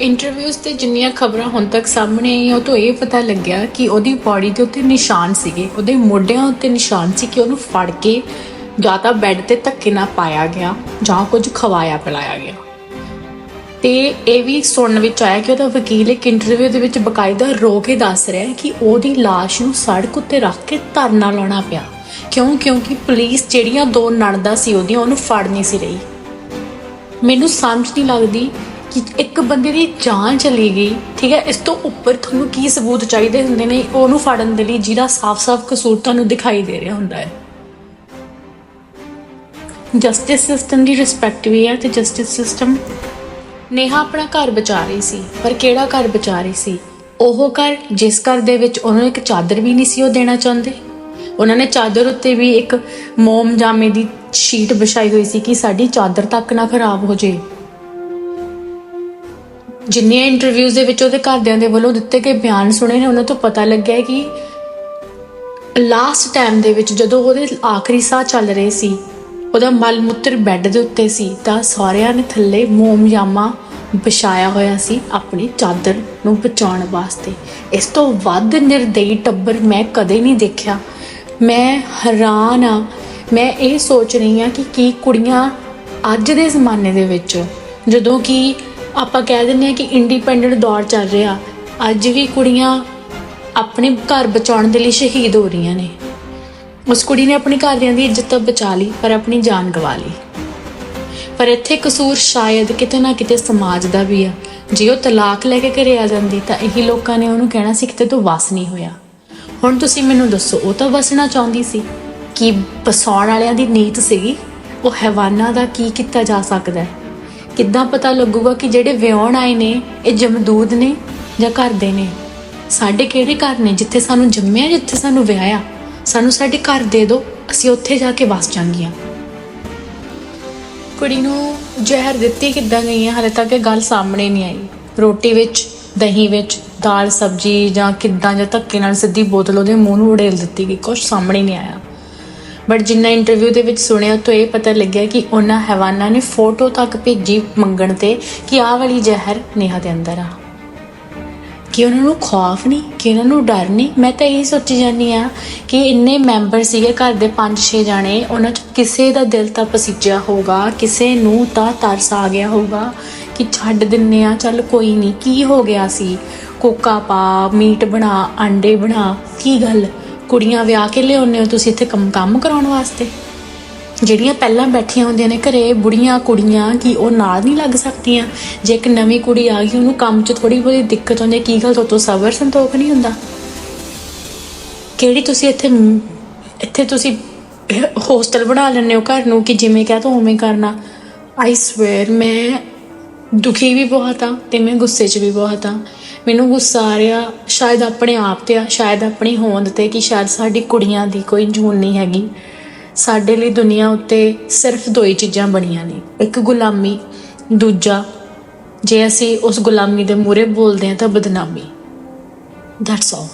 Interviews ਤੇ ਜਿੰਨੀਆਂ ਖਬਰਾਂ ਹੁਣ ਤੱਕ ਸਾਹਮਣੇ ਆਈਆਂ, ਉਹ ਤੋਂ ਇਹ ਪਤਾ ਲੱਗਿਆ ਕਿ ਉਹਦੀ ਬਾਡੀ ਦੇ ਉੱਤੇ ਨਿਸ਼ਾਨ ਸੀਗੇ। ਉਹਦੇ ਮੋਢਿਆਂ ਉੱਤੇ ਨਿਸ਼ਾਨ ਸੀ ਕਿ ਉਹਨੂੰ ਫੜ ਕੇ ਜਾਂ ਤਾਂ ਬੈੱਡ ਤੇ ਧੱਕੇ ਨਾਲ ਪਾਇਆ ਗਿਆ ਜਾਂ ਕੁਝ ਖਵਾਇਆ ਪਿਲਾਇਆ ਗਿਆ। ਤੇ ਇਹ ਵੀ ਸੁਣਨ ਵਿੱਚ ਆਇਆ ਕਿ ਉਹਦਾ ਵਕੀਲ ਇੱਕ ਇੰਟਰਵਿਊ ਦੇ ਵਿੱਚ ਬਕਾਇਦਾ ਰੋ ਕੇ ਦੱਸ ਰਿਹਾ ਕਿ ਉਹਦੀ ਲਾਸ਼ ਨੂੰ ਸੜਕ ਉੱਤੇ ਰੱਖ ਕੇ ਧਰਨਾ ਲਾਉਣਾ ਪਿਆ। ਕਿਉਂ? ਕਿਉਂਕਿ ਪੁਲਿਸ ਜਿਹੜੀਆਂ ਦੋ ਨਣਦਾ ਸੀ ਉਹਦੀਆਂ, ਉਹਨੂੰ ਫੜ ਨਹੀਂ ਸੀ ਰਹੀ। ਮੈਨੂੰ ਸਮਝ ਨਹੀਂ ਲੱਗਦੀ ਕਿ ਇੱਕ ਬੰਦੇ ਦੀ ਜਾਨ ਚਲੀ ਗਈ, ਠੀਕ ਹੈ? ਇਸ ਤੋਂ ਉੱਪਰ ਤੁਹਾਨੂੰ ਕੀ ਸਬੂਤ ਚਾਹੀਦੇ ਹੁੰਦੇ ਨੇ? ਉਹਨੂੰ ਫੜਨ ਦੇ ਲਈ ਜਿਹਦਾ ਸਾਫ਼-ਸਾਫ਼ ਕਸੂਰ ਤੁਹਾਨੂੰ ਦਿਖਾਈ ਦੇ ਰਿਹਾ ਹੁੰਦਾ ਹੈ। ਜਸਟਿਸ ਸਿਸਟਮ ਦੀ ਰਿਸਪੈਕਟ ਵੀ ਹੈ ਤੇ ਜਸਟਿਸ ਸਿਸਟਮ ਨੇਹਾ ਆਪਣਾ ਘਰ ਬਚਾ ਰਹੀ ਸੀ, ਪਰ ਕਿਹੜਾ ਘਰ ਬਚਾ ਰਹੀ ਸੀ? ਉਹ ਘਰ ਜਿਸ ਘਰ ਦੇ ਵਿੱਚ ਉਹਨਾਂ ਨੂੰ ਇੱਕ ਚਾਦਰ ਵੀ ਨਹੀਂ ਸੀ ਉਹ ਦੇਣਾ ਚਾਹੁੰਦੇ। ਉਹਨਾਂ ਨੇ ਚਾਦਰ ਉੱਤੇ ਵੀ ਇੱਕ ਮੋਮ ਜਾਮੇ ਦੀ ਸ਼ੀਟ ਵਿਛਾਈ ਹੋਈ ਸੀ ਕਿ ਸਾਡੀ ਚਾਦਰ ਤੱਕ ਨਾ ਖਰਾਬ ਹੋ ਜੇ ਜਿੰਨੀਆਂ ਇੰਟਰਵਿਊਜ਼ ਦੇ ਵਿੱਚ ਉਹਦੇ ਘਰਦਿਆਂ ਦੇ ਵੱਲੋਂ ਦਿੱਤੇ ਗਏ ਬਿਆਨ ਸੁਣੇ ਨੇ, ਉਹਨਾਂ ਤੋਂ ਪਤਾ ਲੱਗਿਆ ਹੈ ਕਿ ਲਾਸਟ ਟਾਈਮ ਦੇ ਵਿੱਚ ਜਦੋਂ ਉਹਦੇ ਆਖਰੀ ਸਾਹ ਚੱਲ ਰਹੇ ਸੀ, ਉਹਦਾ ਮਲ ਮੂਤਰ ਬੈੱਡ ਦੇ ਉੱਤੇ ਸੀ, ਤਾਂ ਸਹੁਰਿਆਂ ਨੇ ਥੱਲੇ ਮੋਮਯਾਮਾ ਵਿਛਾਇਆ ਹੋਇਆ ਸੀ ਆਪਣੀ ਚਾਦਰ ਨੂੰ ਬਚਾਉਣ ਵਾਸਤੇ। ਇਸ ਤੋਂ ਵੱਧ ਨਿਰਦਈ ਟੱਬਰ ਮੈਂ ਕਦੇ ਨਹੀਂ ਦੇਖਿਆ। ਮੈਂ ਹੈਰਾਨ ਆ ਮੈਂ ਇਹ ਸੋਚ ਰਹੀ ਹਾਂ ਕਿ ਕੀ ਕੁੜੀਆਂ ਅੱਜ ਦੇ ਜ਼ਮਾਨੇ ਦੇ ਵਿੱਚ ਜਦੋਂ ਕਿ ਆਪਾਂ ਕਹਿ ਦਿੰਦੇ ਆ ਕਿ ਇੰਡੀਪੈਂਡੈਂਟ ਦੌਰ ਚੱਲ ਰਿਹਾ। ਅੱਜ ਵੀ ਕੁੜੀਆਂ ਆਪਣੇ ਘਰ ਬਚਾਉਣ ਦੇ ਲਈ ਸ਼ਹੀਦ ਹੋ ਰਹੀਆਂ ਨੇ। ਉਸ ਕੁੜੀ ਨੇ ਆਪਣੇ ਘਰਦਿਆਂ ਦੀ ਇੱਜ਼ਤ ਤਾਂ ਬਚਾ ਲਈ, ਪਰ ਆਪਣੀ ਜਾਨ ਗਵਾ ਲਈ। ਪਰ ਇੱਥੇ ਕਸੂਰ ਸ਼ਾਇਦ ਕਿਤੇ ਨਾ ਕਿਤੇ ਸਮਾਜ ਦਾ ਵੀ ਆ। ਜੇ ਉਹ ਤਲਾਕ ਲੈ ਕੇ ਘਰੇ ਆ ਜਾਂਦੀ ਤਾਂ ਇਹੀ ਲੋਕਾਂ ਨੇ ਉਹਨੂੰ ਕਹਿਣਾ ਸੀ ਕਿਤੇ ਤੂੰ ਵਸ ਨਹੀਂ ਹੋਇਆ। ਹੁਣ ਤੁਸੀਂ ਮੈਨੂੰ ਦੱਸੋ, ਉਹ ਤਾਂ ਵਸਣਾ ਚਾਹੁੰਦੀ ਸੀ। ਕਿ ਬਸਾਉਣ ਵਾਲਿਆਂ ਦੀ ਨੀਤ ਸੀਗੀ? ਉਹ ਹੈਵਾਨਾਂ ਦਾ ਕੀ ਕੀਤਾ ਜਾ ਸਕਦਾ ਹੈ? ਕਿੱਦਾਂ ਪਤਾ ਲੱਗੂਗਾ ਕਿ ਜਿਹੜੇ ਵਿਆਹਣ ਆਏ ਨੇ, ਇਹ ਜਮਦੂਦ ਨੇ ਜਾਂ ਘਰ ਦੇ ਨੇ? ਸਾਡੇ ਕਿਹੜੇ ਘਰ ਨੇ ਜਿੱਥੇ ਸਾਨੂੰ ਜੰਮਿਆ, ਜਿੱਥੇ ਸਾਨੂੰ ਵਿਆਹਿਆ? ਸਾਨੂੰ ਸਾਡੇ ਘਰ ਦੇ ਦਿਓ ਅਸੀਂ ਉੱਥੇ ਜਾ ਕੇ ਵਸ ਜਾਂਗੀਆਂ। ਕੁੜੀ ਨੂੰ ਜ਼ਹਿਰ ਦਿੱਤੀ ਕਿੱਦਾਂ ਗਈ ਹੈ ਹਾਲੇ ਤੱਕ ਇਹ ਗੱਲ ਸਾਹਮਣੇ ਨਹੀਂ ਆਈ। ਰੋਟੀ ਵਿੱਚ, ਦਹੀਂ ਵਿੱਚ, ਦਾਲ, ਸਬਜੀ ਜਾਂ ਕਿੱਦਾਂ ਜਾਂ ਧੱਕੇ ਨਾਲ ਸਿੱਧੀ ਬੋਤਲ ਉਹਦੇ ਮੂੰਹ ਨੂੰ ਉਡੇਲ ਦਿੱਤੀ ਗਈ। ਕੁਝ ਸਾਹਮਣੇ ਨਹੀਂ ਆਇਆ। ਬਟ ਜਿੰਨਾ ਇੰਟਰਵਿਊ ਦੇ ਵਿੱਚ ਸੁਣਿਆ ਤੋਂ ਇਹ ਪਤਾ ਲੱਗਿਆ ਕਿ ਉਹਨਾਂ ਹੈਵਾਨਾਂ ਨੇ ਫੋਟੋ ਤੱਕ ਭੇਜੀ ਮੰਗਣ ਤੇ ਕਿ ਆਹ ਵਾਲੀ ਜ਼ਹਿਰ ਨੇਹਾ ਦੇ ਅੰਦਰ ਆ। ਕਿ ਉਹਨਾਂ ਨੂੰ ਖੌਫ ਨਹੀਂ, ਕਿ ਉਹਨਾਂ ਨੂੰ ਡਰ ਨਹੀਂ। ਮੈਂ ਤਾਂ ਇਹ ਸੋਚੀ ਜਾਂਦੀ ਆ ਕਿ ਇੰਨੇ ਮੈਂਬਰ ਸੀਗੇ, ਘਰ ਦੇ 5-6 ਜਾਣੇ, ਉਹਨਾਂ ਚ ਕਿਸੇ ਦਾ ਦਿਲ ਤਾਂ ਪਸੀਜਿਆ ਹੋਊਗਾ, ਕਿਸੇ ਨੂੰ ਤਾਂ ਤਰਸ ਆ ਗਿਆ ਹੋਊਗਾ ਕਿ ਛੱਡ ਦਿੰਨੇ ਆ, ਚੱਲ ਕੋਈ ਨਹੀਂ, ਕੀ ਹੋ ਗਿਆ ਸੀ? ਕੋਕਾ ਪਾ, ਮੀਟ ਬਣਾ, ਆਂਡੇ ਬਣਾ, ਕੀ ਗੱਲ? ਕੁੜੀਆਂ ਵਿਆਹ ਕੇ ਲਿਆਉਂਦੇ ਹੋ, ਤੁਸੀਂ ਇੱਥੇ ਕੰਮ ਕੰਮ ਕਰਾਉਣ ਵਾਸਤੇ? ਜਿਹੜੀਆਂ ਪਹਿਲਾਂ ਬੈਠੀਆਂ ਹੁੰਦੀਆਂ ਨੇ ਘਰੇ, ਬੁੜੀਆਂ ਕੁੜੀਆਂ, ਕੀ ਉਹ ਨਾਲ ਨਹੀਂ ਲੱਗ ਸਕਦੀਆਂ? ਜੇ ਇੱਕ ਨਵੀਂ ਕੁੜੀ ਆ ਗਈ, ਉਹਨੂੰ ਕੰਮ 'ਚ ਥੋੜੀ ਬਹੁਤੀ ਦਿੱਕਤ ਹੁੰਦੀ ਹੈ, ਕੀ ਗੱਲ ਤੋਂ ਸਬਰ ਸੰਤੋਖ ਨਹੀਂ ਹੁੰਦਾ? ਕਿਹੜੀ ਤੁਸੀਂ ਇੱਥੇ ਇੱਥੇ ਤੁਸੀਂ ਹੋਸਟਲ ਬਣਾ ਲੈਂਦੇ ਹੋ ਘਰ ਨੂੰ, ਕਿ ਜਿਵੇਂ ਕਹਤਾ ਉਵੇਂ ਕਰਨਾ? ਆਈ ਸਵੇਅਰ ਮੈਂ ਦੁਖੀ ਵੀ ਬਹੁਤ ਆ ਤੇ ਮੈਂ ਗੁੱਸੇ 'ਚ ਵੀ ਬਹੁਤ ਆ ਮੈਨੂੰ ਗੁੱਸਾ ਆ ਰਿਹਾ, ਸ਼ਾਇਦ ਆਪਣੇ ਆਪ ਤੇ ਆ, ਸ਼ਾਇਦ ਆਪਣੀ ਹੋਂਦ ਤੇ, ਕਿ ਸ਼ਾਇਦ ਸਾਡੀ ਕੁੜੀਆਂ ਦੀ ਕੋਈ ਜੂਨ ਨਹੀਂ ਹੈਗੀ। ਸਾਡੇ ਲਈ ਦੁਨੀਆ ਉੱਤੇ ਸਿਰਫ ਦੋ ਹੀ ਚੀਜ਼ਾਂ ਬਣੀਆਂ ਨੇ, ਇੱਕ ਗੁਲਾਮੀ, ਦੂਜਾ ਜੇ ਅਸੀਂ ਉਸ ਗੁਲਾਮੀ ਦੇ ਮੂਹਰੇ ਬੋਲਦੇ ਹਾਂ ਤਾਂ ਬਦਨਾਮੀ। That's all